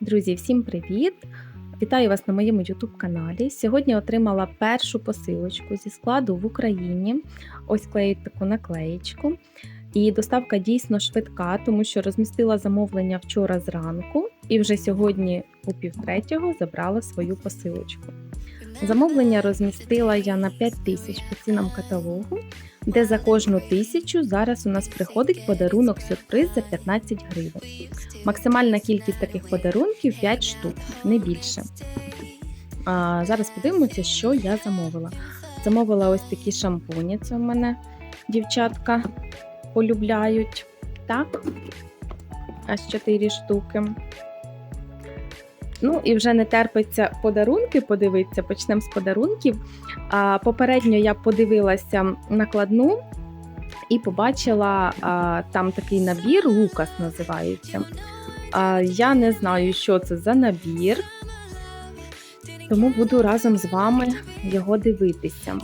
Друзі, всім привіт! Вітаю вас на моєму YouTube каналі. Сьогодні отримала першу посилочку зі складу в Україні. Ось клеють таку наклеєчку. І доставка дійсно швидка, тому що розмістила замовлення вчора зранку, і вже сьогодні у півтретього забрала свою посилочку. Замовлення розмістила я на 5 тисяч по цінам каталогу, де за кожну тисячу зараз у нас приходить подарунок сюрприз за 15 гривень. Максимальна кількість таких подарунків 5 штук, не більше. А, зараз подивимося, що я замовила. Замовила ось такі шампуні. Це в мене дівчатка полюбляють. Так, аж 4 штуки. Ну і вже не терпиться подарунки, подивитися, почнемо з подарунків. А, Попередньо я подивилася накладну і побачила а, там такий набір, Лукас називається. А, Я не знаю, що це за набір, тому буду разом з вами його дивитися.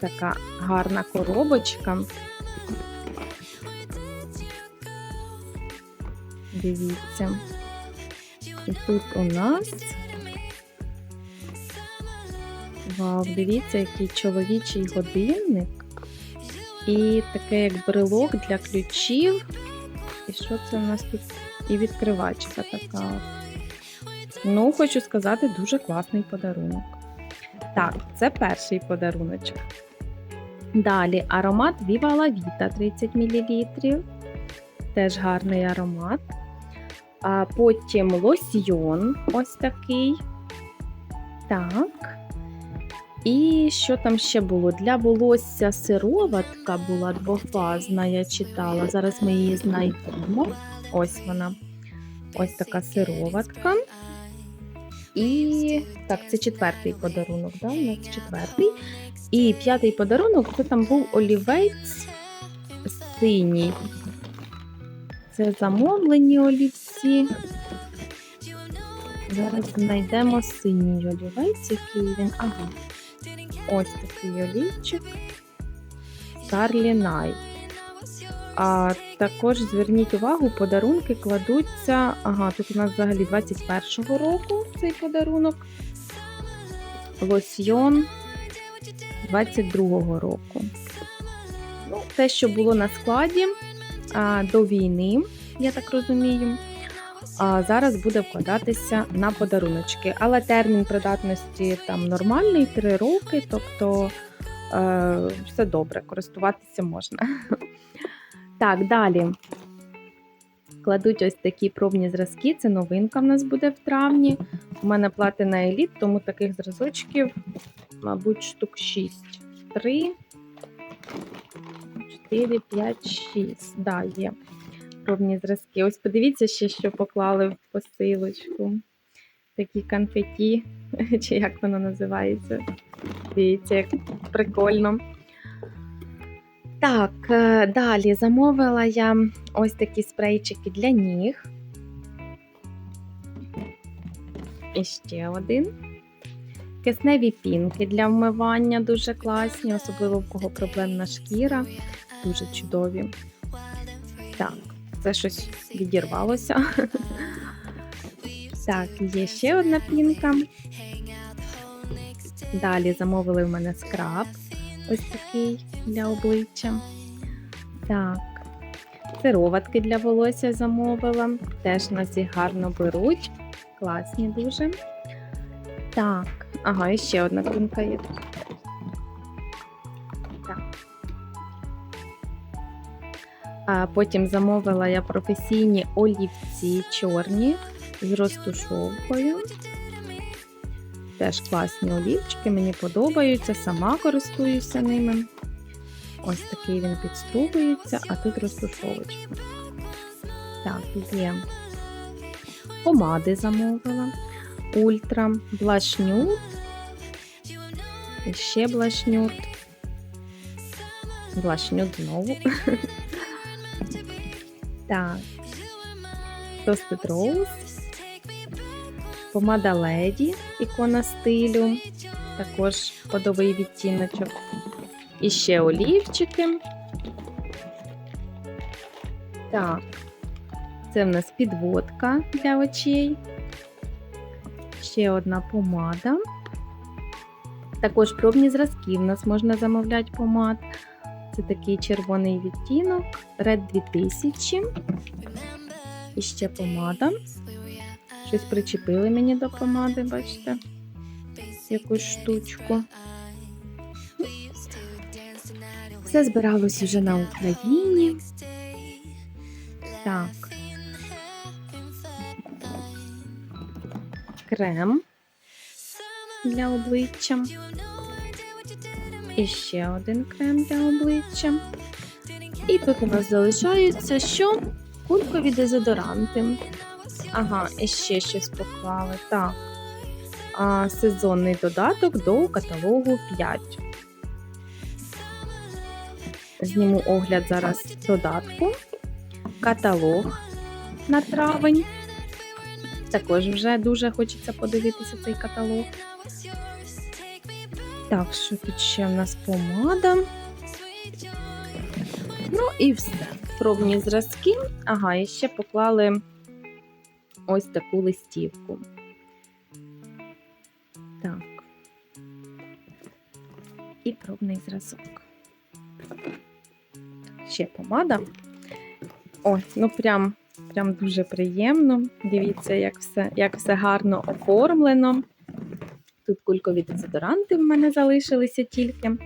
Така гарна коробочка. Дивіться. І тут у нас. Вау, дивіться, який чоловічий годинник. І таке як брелок для ключів. І що це у нас тут? І відкривачка така. Ну, хочу сказати, дуже класний подарунок. Так, це перший подаруночок. Далі аромат Viva La Vita 30 мл. Теж гарний аромат. А потім лосьйон ось такий. Так. І що там ще було? Для волосся сироватка була двофазна, я читала. Зараз ми її знайдемо. Ось вона. Ось така сироватка. І так, це четвертий подарунок, да? у нас четвертий. І п'ятий подарунок це там був олівець синій. Це замовлені олівці. Зараз знайдемо синій олівець, який він. Ага. Ось такий олівчик. Карлі Най. А також зверніть увагу, подарунки кладуться. Ага, тут у нас взагалі 21-го року цей подарунок. Лосьйон 22-го року. Ну, Те, що було на складі а, до війни, я так розумію. А зараз буде вкладатися на подаруночки. Але термін придатності там нормальний 3 роки, тобто е, все добре, користуватися можна. Так, далі. Кладуть ось такі пробні зразки. Це новинка в нас буде в травні. У мене платина еліт, тому таких зразочків, мабуть, штук 6. 3, 4, 5, 6. Да, є пробні зразки. Ось подивіться ще, що поклали в посилочку. Такі конфеті, чи як воно називається. Дивіться, як прикольно. Так, е, далі замовила я ось такі спрейчики для ніг. І ще один. Кисневі пінки для вмивання дуже класні, особливо в кого проблемна шкіра. Дуже чудові. Так, це щось відірвалося. Так, є ще одна пінка. Далі замовили в мене скраб. Ось такий для обличчя. Так, сироватки для волосся замовила. Теж нас їх гарно беруть. Класні дуже. Так, ага, і ще одна пінка є. А потім замовила я професійні олівці чорні з розтушовкою. Теж класні олівчики, мені подобаються, сама користуюся ними. Ось такий він підстругується, а тут розтушовочка. Так, є. Помади замовила. Ультра, блашнют. І ще блашнют. Блашнют знову. Так. Тостед Роуз. Помада Леді, ікона стилю, також подовий відтіночок. І ще олівчики. Так, Це в нас підводка для очей. Ще одна помада. Також пробні зразки в нас можна замовляти помад. Це такий червоний відтінок, Red 2000. І ще помада. Щось причепили мені до помади, бачите? Якусь штучку. Все збиралось вже на Україні. Так. Крем для обличчя. І ще один крем для обличчя. І тут у нас залишаються що? Кулькові дезодоранти. Ага, і ще щось поклали. Так. А, сезонний додаток до каталогу 5. Зніму огляд зараз додатку. Каталог на травень. Також вже дуже хочеться подивитися цей каталог. Так, що тут ще в нас помада. Ну і все. Пробні зразки. Ага, і ще поклали ось таку листівку. Так. І пробний зразок. Ще помада. Ой, ну прям, прям дуже приємно. Дивіться, як все, як все гарно оформлено. Тут кулькові дезодоранти в мене залишилися тільки.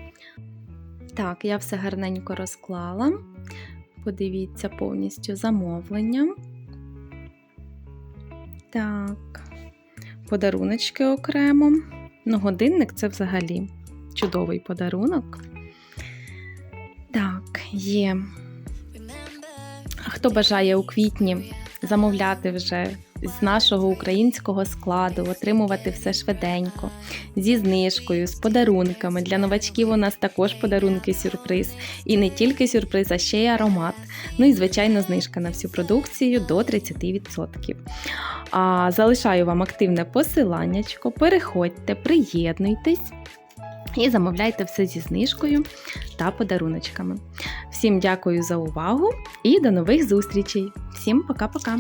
Так, я все гарненько розклала. Подивіться повністю замовлення. Так, подаруночки окремо. Ну, годинник це взагалі чудовий подарунок. Так, є. Хто бажає у квітні замовляти вже з нашого українського складу, отримувати все швиденько, зі знижкою, з подарунками. Для новачків у нас також подарунки сюрприз. І не тільки сюрприз, а ще й аромат. Ну і, звичайно, знижка на всю продукцію до 30%. А, залишаю вам активне посиланнячко. Переходьте, приєднуйтесь. І замовляйте все зі знижкою та подаруночками. Всім дякую за увагу і до нових зустрічей! Всім пока-пока!